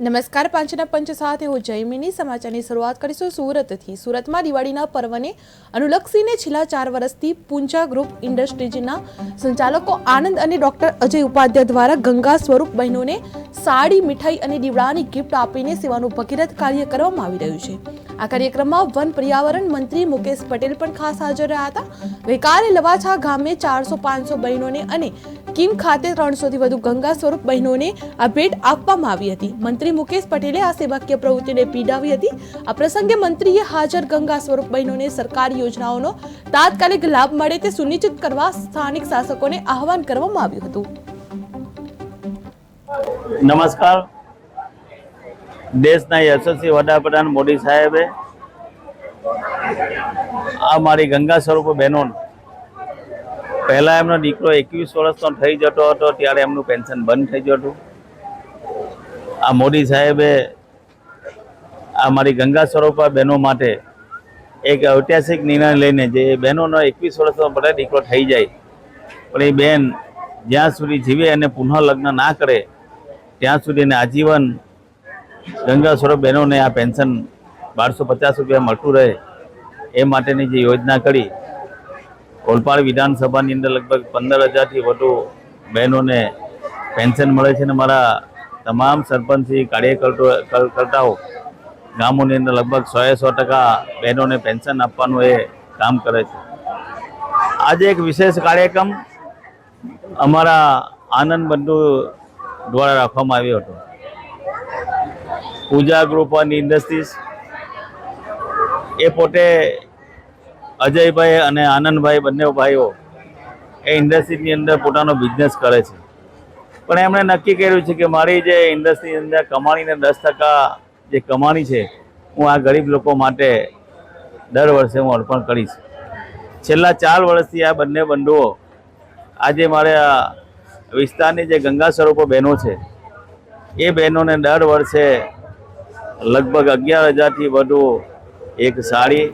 નમસ્કાર, પાંચના પંચ સાથે હું જયમીની. સમાચારની શરૂઆત કરીશું સુરતથી. સુરતમાં દિવાળીના પર્વને અનુલક્ષીને છેલ્લા ચાર વર્ષથી પૂંજા ગ્રુપ ઇન્ડસ્ટ્રીઝના સંચાલકો આનંદ અને ડોક્ટર અજય ઉપાધ્યાય દ્વારા ગંગા સ્વરૂપ બહેનોને સાડી, મીઠાઈ અને દીવડાની ગિફ્ટ આપીને સેવાનું ભગીરથ કાર્ય કરવામાં આવી રહ્યું છે. આ કાર્યક્રમમાં વન પર્યાવરણ મંત્રી મુકેશ પટેલ પણ ખાસ હાજર રહ્યા હતા. ગઈકાલે લવાછા ગામે ચારસો પાંચસો બહેનોને અને કિમ ખાતે ત્રણસોથી વધુ ગંગા સ્વરૂપ બહેનોને આ ભેટ આપવામાં આવી હતી. મંત્રી મુકેશ પટેલે આ સેવાકીય પ્રવૃત્તિને પીડાવી હતી. આ પ્રસંગે મંત્રીએ હાજર ગંગા સ્વરૂપ બહેનોને સરકારી યોજનાઓનો તાત્કાલિક લાભ મળે તે સુનિશ્ચિત કરવા સ્થાનિક શાસકોને આહવાન કરવામાં આવ્યું હતું. નમસ્કાર. દેશના યશસ્વી વડાપ્રધાન મોદી સાહેબે આ મારી ગંગા સ્વરૂપ બહેનો પહેલાં એમનો દીકરો એકવીસ વર્ષનો થઈ જતો હતો, ત્યારે એમનું પેન્શન બંધ થઈ ગયું હતું. આ મોદી સાહેબે આ મારી ગંગા સ્વરૂપા બહેનો માટે એક ઐતિહાસિક નિર્ણય લઈને જે બહેનોનો એકવીસ વર્ષનો બધા દીકરો થઈ જાય, પણ એ બેન જ્યાં સુધી જીવે અને પુનઃ લગ્ન ના કરે, ત્યાં સુધી એને આજીવન ગંગા સ્વરૂપ બહેનોને આ પેન્શન બારસો પચાસ રૂપિયા મળતું રહે એ માટેની જે યોજના કરી, કોલપાડ વિધાનસભાની અંદર લગભગ પંદર હજારથી વધુ બહેનોને પેન્શન મળે છે અને મારા તમામ સરપંચી કાર્યકર્તાઓ ગામોની અંદર લગભગ સો સો ટકા બહેનોને પેન્શન આપવાનું એ કામ કરે છે. આજે એક વિશેષ કાર્યક્રમ અમારા આનંદ બંધુ દ્વારા રાખવામાં આવ્યો હતો. પૂજા ગ્રુપ ઓન ઇન્ડસ્ટ્રીઝ એ પોતે અજયભાઈ અને આનંદભાઈ બંને ભાઈઓ એ ઇન્ડસ્ટ્રીની અંદર પોતાનો બિઝનેસ કરે છે. પણ એમણે નક્કી કર્યું છે કે મારી જે ઇન્ડસ્ટ્રીની અંદર કમાણીને દસ ટકા જે કમાણી છે, હું આ ગરીબ લોકો માટે દર વર્ષે હું અર્પણ કરીશ. છેલ્લા ચાર વર્ષથી આ બંને બંધુઓ આજે મારે વિસ્તારની જે ગંગા સ્વરૂપો બહેનો છે, એ બહેનોને દર વર્ષે લગભગ અગિયાર હજારથી વધુ એક સાડી